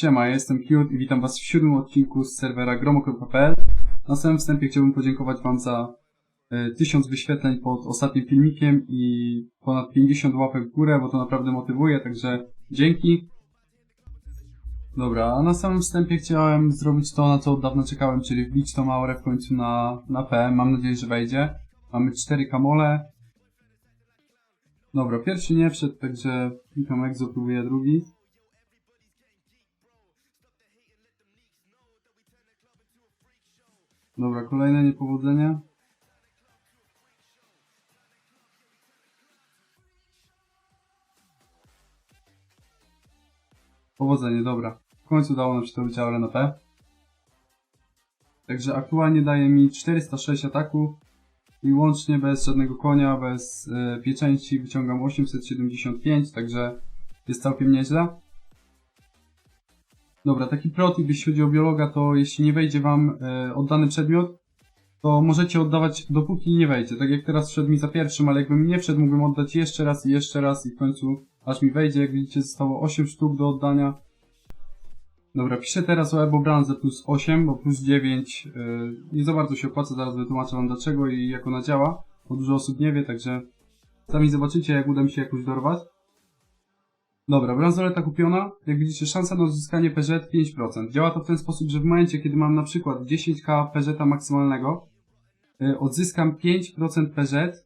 Siema, jestem Cute i witam was w siódmym odcinku z serwera gromo.pl. Na samym wstępie chciałbym podziękować wam za e, 1000 wyświetleń pod ostatnim filmikiem i ponad 50 łapek w górę, bo to naprawdę motywuje, także dzięki. Dobra, a na samym wstępie chciałem zrobić to, na co od dawna czekałem, czyli wbić tą aurę w końcu na, na P. Mam nadzieję, że wejdzie. Mamy 4 kamole. Dobra, pierwszy nie wszedł, także klikam exo, próbuję drugi. Dobra, kolejne niepowodzenie. Powodzenie, dobra. W końcu udało nam się to być aurę na P. Także aktualnie daje mi 406 ataku i łącznie bez żadnego konia, bez e, pieczęci wyciągam 875, także jest całkiem nieźle. Dobra, taki protip, jeśli chodzi o biologa, to jeśli nie wejdzie wam e, oddany przedmiot, to możecie oddawać dopóki nie wejdzie. Tak jak teraz wszedł mi za pierwszym, ale jakbym nie wszedł, mógłbym oddać jeszcze raz i jeszcze raz i w końcu aż mi wejdzie. Jak widzicie, zostało 8 sztuk do oddania. Dobra, piszę teraz o Ebo Branze plus 8, bo plus 9 yy, nie za bardzo się opłaca, zaraz wytłumaczę wam dlaczego i jak ona działa, bo dużo osób nie wie, także sami zobaczycie, jak uda mi się jakoś dorwać. Dobra, bransoleta kupiona. Jak widzicie, szansa na uzyskanie PZ 5%. Działa to w ten sposób, że w momencie, kiedy mam na przykład 10k PZ maksymalnego, y, odzyskam 5% PZ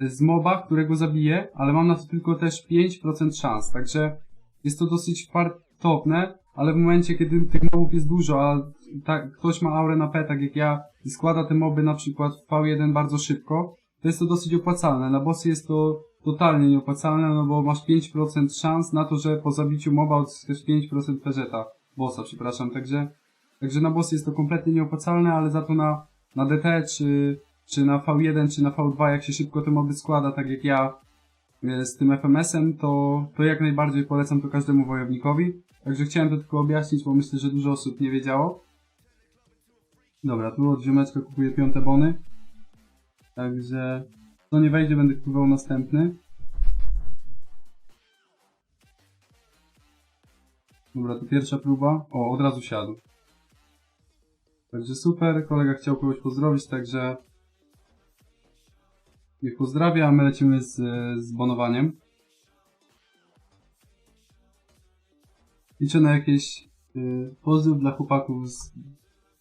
z moba, którego zabiję, ale mam na to tylko też 5% szans. Także jest to dosyć fartowne, ale w momencie, kiedy tych mobów jest dużo, a tak, ktoś ma aurę na P, tak jak ja, i składa te moby na przykład w V1 bardzo szybko, to jest to dosyć opłacalne. Na bossy jest to totalnie nieopłacalne, no bo masz 5% szans na to, że po zabiciu moba odzyskasz 5% PZ-a. Bossa, przepraszam, także, także na bossy jest to kompletnie nieopłacalne, ale za to na, na DT, czy, czy na V1, czy na V2, jak się szybko te moby składa, tak jak ja e, z tym FMS-em, to, to jak najbardziej polecam to każdemu wojownikowi. Także chciałem to tylko objaśnić, bo myślę, że dużo osób nie wiedziało. Dobra, tu od ziomeczka kupuję piąte bony. Także to nie wejdzie, będę kupował następny. Dobra, to pierwsza próba. O, od razu siadł. Także super, kolega chciał kogoś pozdrowić, także niech pozdrawia, a my lecimy z, z bonowaniem. Liczę na jakieś y, dla chłopaków z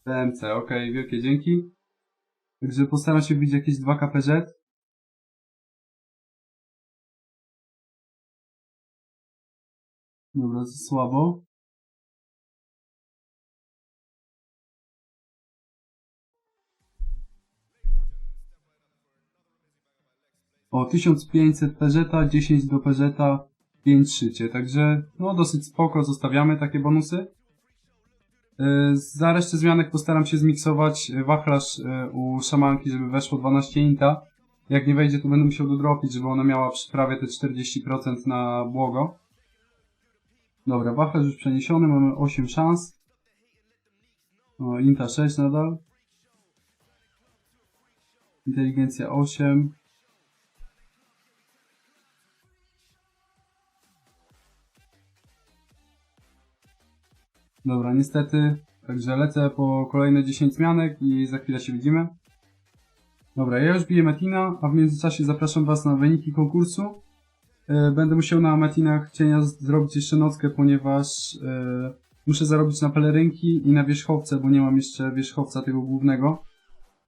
BMC. Okej, wielkie dzięki. Także postaram się wbić jakieś 2 KPZ. Dobra, słabo. O, 1500 PZ, 10 do PZ, 5 szycie, także no dosyć spoko, zostawiamy takie bonusy. Yy, Za resztę zmianek postaram się zmiksować yy, wachlarz yy, u szamanki, żeby weszło 12 inta. Jak nie wejdzie, to będę musiał dodropić, żeby ona miała prawie te 40% na błogo. Dobra, wachlarz już przeniesiony, mamy 8 szans. O, inta 6 nadal. Inteligencja 8. Dobra, niestety. Także lecę po kolejne 10 zmianek i za chwilę się widzimy. Dobra, ja już biję Metina, a w międzyczasie zapraszam Was na wyniki konkursu. E, Będę musiał na Metinach cienia zrobić jeszcze nockę, ponieważ e, muszę zarobić na pelerynki i na wierzchowce, bo nie mam jeszcze wierzchowca tego głównego.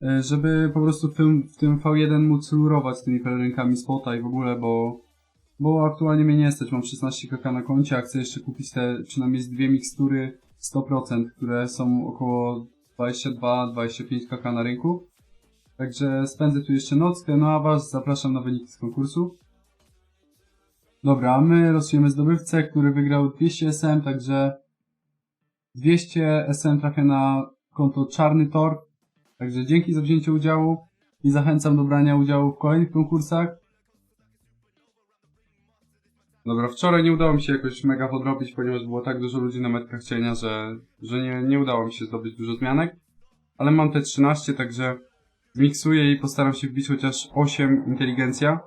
E, żeby po prostu w tym, w tym V1 móc lurować tymi pelerynkami spota i w ogóle, bo, bo aktualnie mnie nie stać, mam 16 kk na koncie, a chcę jeszcze kupić te przynajmniej z dwie mikstury 100%, które są około 22-25 kk na rynku. Także spędzę tu jeszcze nockę, no a was zapraszam na wyniki z konkursu. Dobra, a my losujemy zdobywcę, który wygrał 200 SM, także 200 SM trafia na konto Czarny Tor. Także dzięki za wzięcie udziału i zachęcam do brania udziału w kolejnych konkursach. Dobra, wczoraj nie udało mi się jakoś mega podrobić, ponieważ było tak dużo ludzi na metkach cienia, że, że nie, nie udało mi się zdobyć dużo zmianek. Ale mam te 13, także zmiksuję i postaram się wbić chociaż 8 inteligencja.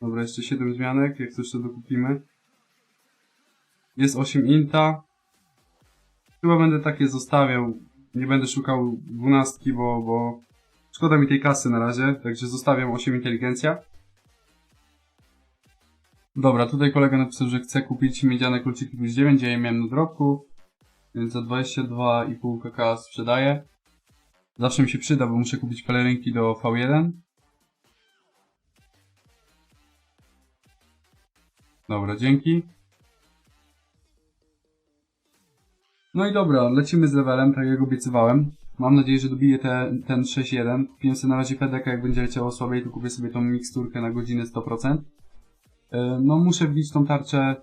Dobra, jeszcze 7 zmianek, jak coś to dokupimy. Jest 8 inta. Chyba będę takie zostawiał. Nie będę szukał dwunastki, bo, bo szkoda mi tej kasy na razie, także zostawiam 8 inteligencja. Dobra, tutaj kolega napisał, że chce kupić miedziane kluczyki plus 9, ja je miałem na drobku, więc za 22,5 kk sprzedaję. Zawsze mi się przyda, bo muszę kupić pelerynki do V1. Dobra, dzięki. No i dobra, lecimy z levelem, tak jak obiecywałem. Mam nadzieję, że dobiję te, ten 6.1. Kupiłem sobie na razie pedeka, jak będzie leciało słabiej, to kupię sobie tą miksturkę na godzinę 100%. E, No muszę wbić tą tarczę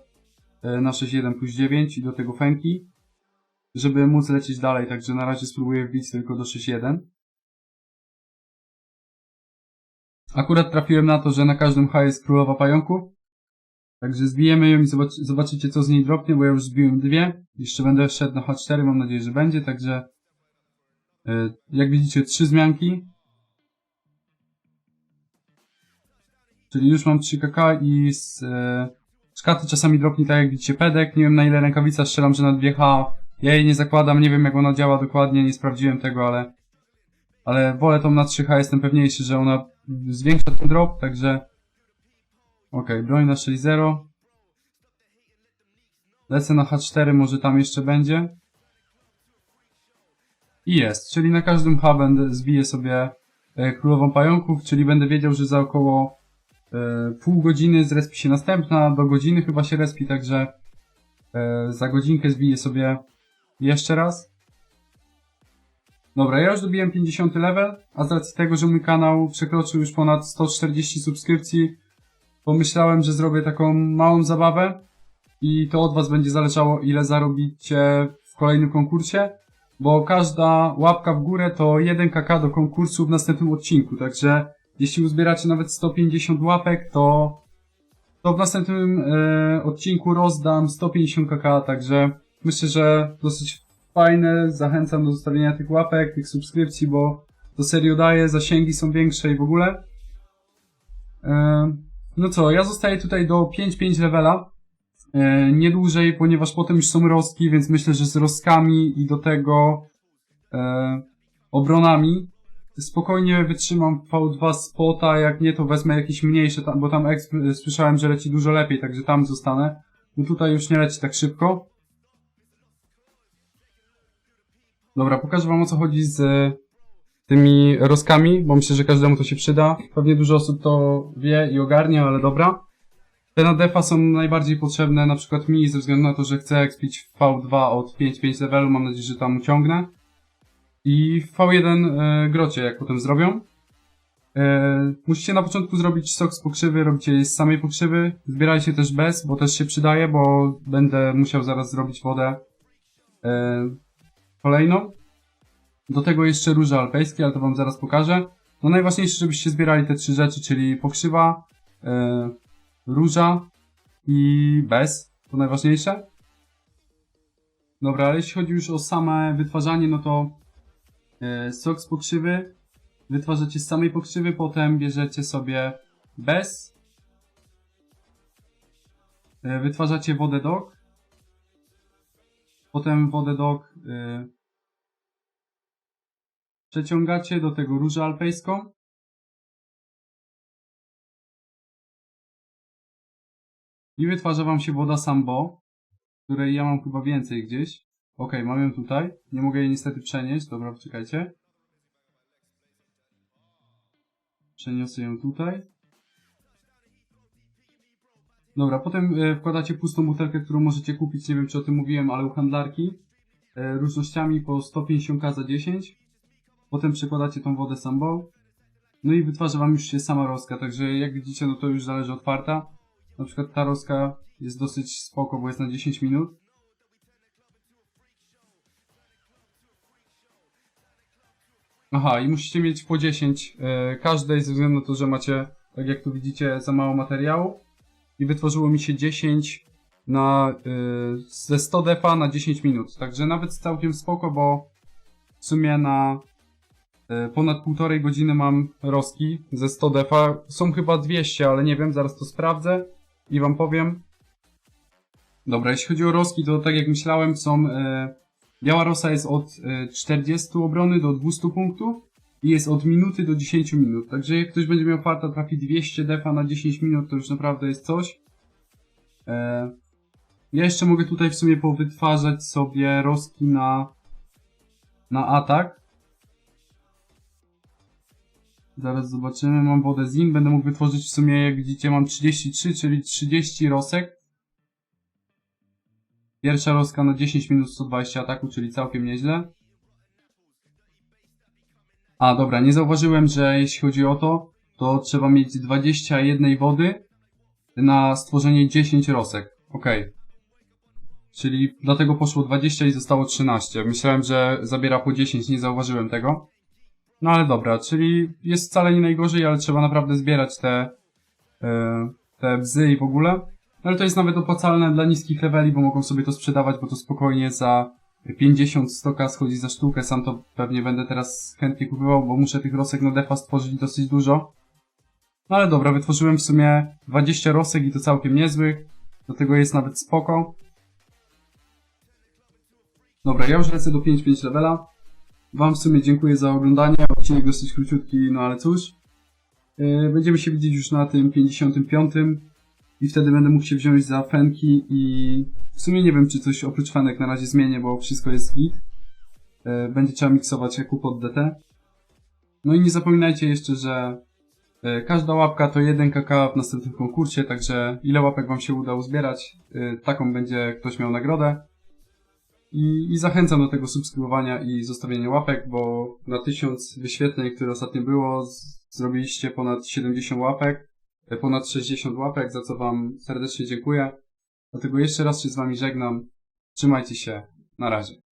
e, na 6.1 plus 9 i do tego fenki, żeby móc lecieć dalej, także na razie spróbuję wbić tylko do 6.1. Akurat trafiłem na to, że na każdym H jest królowa pająków. Także zbijemy ją i zobac zobaczycie co z niej dropnie, bo ja już zbiłem dwie. Jeszcze będę szedł na H4, mam nadzieję, że będzie, także jak widzicie trzy zmianki. Czyli już mam 3 kk i z e, szkaty czasami dropnie tak jak widzicie pedek. Nie wiem na ile rękawica strzelam, że na 2H. Ja jej nie zakładam, nie wiem jak ona działa dokładnie, nie sprawdziłem tego, ale ale wolę tą na 3H, jestem pewniejszy, że ona zwiększa ten drop, także Okej, broń na 6-0. Lecę na H4, może tam jeszcze będzie. I jest, czyli na każdym H będę zbiję sobie e, królową pająków, czyli będę wiedział, że za około e, pół godziny zrespi się następna, do godziny chyba się respi, także e, za godzinkę zbiję sobie jeszcze raz. Dobra, ja już dobiłem 50 level, a z racji tego, że mój kanał przekroczył już ponad 140 subskrypcji, pomyślałem, że zrobię taką małą zabawę i to od was będzie zależało, ile zarobicie w kolejnym konkursie, bo każda łapka w górę to 1 kk do konkursu w następnym odcinku, także jeśli uzbieracie nawet 150 łapek, to, to w następnym e, odcinku rozdam 150 kk, także myślę, że dosyć fajne, zachęcam do zostawienia tych łapek, tych subskrypcji, bo to serio daje, zasięgi są większe i w ogóle. E, no co, ja zostaję tutaj do 5-5 levela. E, nie dłużej, ponieważ potem już są rostki, więc myślę, że z rostkami i do tego e, obronami spokojnie wytrzymam V2 spota, jak nie to wezmę jakieś mniejsze, tam, bo tam exp słyszałem, że leci dużo lepiej, także tam zostanę. No tutaj już nie leci tak szybko. Dobra, pokażę wam o co chodzi z e, tymi roskami, bo myślę, że każdemu to się przyda. Pewnie dużo osób to wie i ogarnia, ale dobra. Te na defa są najbardziej potrzebne na przykład mi, ze względu na to, że chcę expić w V2 od 5-5 levelu, mam nadzieję, że tam uciągnę. I w V1 e, grocie, jak potem zrobią. E, musicie na początku zrobić sok z pokrzywy, robicie je z samej pokrzywy. Zbierajcie też bez, bo też się przydaje, bo będę musiał zaraz zrobić wodę e, kolejną. Do tego jeszcze róże alpejskie, ale to wam zaraz pokażę. No najważniejsze, żebyście zbierali te trzy rzeczy, czyli pokrzywa, e, róża i bez. To najważniejsze. Dobra, ale jeśli chodzi już o same wytwarzanie, no to e, sok z pokrzywy wytwarzacie z samej pokrzywy, potem bierzecie sobie bez. E, wytwarzacie wodę dog. Potem wodę dog e, przeciągacie do tego różę alpejską. I wytwarza wam się woda Sambo, której ja mam chyba więcej gdzieś. Ok, mam ją tutaj. Nie mogę jej niestety przenieść. Dobra, poczekajcie. Przeniosę ją tutaj. Dobra, potem e, wkładacie pustą butelkę, którą możecie kupić, nie wiem czy o tym mówiłem, ale u handlarki. E, różnościami po 150k za 10. Potem przekładacie tą wodę sambą. No i wytwarza wam już się sama roska, także jak widzicie, no to już zależy od farta. Na przykład ta roska jest dosyć spoko, bo jest na 10 minut. Aha, i musicie mieć po 10 e, każdej, ze względu na to, że macie, tak jak tu widzicie, za mało materiału. I wytworzyło mi się 10 na, e, ze 100 defa na 10 minut. Także nawet całkiem spoko, bo w sumie na E, Ponad półtorej godziny mam roski ze 100 defa. Są chyba 200, ale nie wiem, zaraz to sprawdzę i wam powiem. Dobra, jeśli chodzi o roski, to tak jak myślałem, są... E, biała rosa jest od e, 40 obrony do 200 punktów i jest od minuty do 10 minut. Także jak ktoś będzie miał farta, trafi 200 defa na 10 minut, to już naprawdę jest coś. E, ja jeszcze mogę tutaj w sumie powytwarzać sobie roski na, na atak. Zaraz zobaczymy, mam wodę zim, będę mógł wytworzyć w sumie, jak widzicie, mam 33, czyli 30 rosek. Pierwsza roska na 10 minut 120 ataku, czyli całkiem nieźle. A, dobra, nie zauważyłem, że jeśli chodzi o to, to trzeba mieć 21 wody na stworzenie 10 rosek. Okej. Czyli dlatego poszło 20 i zostało 13. Myślałem, że zabiera po 10, nie zauważyłem tego. No ale dobra, czyli jest wcale nie najgorzej, ale trzeba naprawdę zbierać te, e, te bzy i w ogóle. Ale to jest nawet opłacalne dla niskich leveli, bo mogą sobie to sprzedawać, bo to spokojnie za 50-100k schodzi za sztukę. Sam to pewnie będę teraz chętnie kupował, bo muszę tych rosek na defa stworzyć dosyć dużo. No ale dobra, wytworzyłem w sumie 20 rosek i to całkiem niezłych. Do tego jest nawet spoko. Dobra, ja już lecę do 5-5 levela. Wam w sumie dziękuję za oglądanie. Odcinek dosyć króciutki, no ale cóż. Yy, Będziemy się widzieć już na tym 55. I wtedy będę mógł się wziąć za fenki i w sumie nie wiem, czy coś oprócz fenek na razie zmienię, bo wszystko jest git. Yy, Będzie trzeba miksować jak pod DT. No i nie zapominajcie jeszcze, że yy, każda łapka to 1 kk w następnym konkursie, także ile łapek wam się uda uzbierać, taką będzie ktoś miał nagrodę. I, I zachęcam do tego subskrybowania i zostawienia łapek, bo na 1000 wyświetleń, które ostatnio było, zrobiliście ponad 70 łapek, e, ponad 60 łapek, za co Wam serdecznie dziękuję. Dlatego jeszcze raz się z Wami żegnam. Trzymajcie się. Na razie.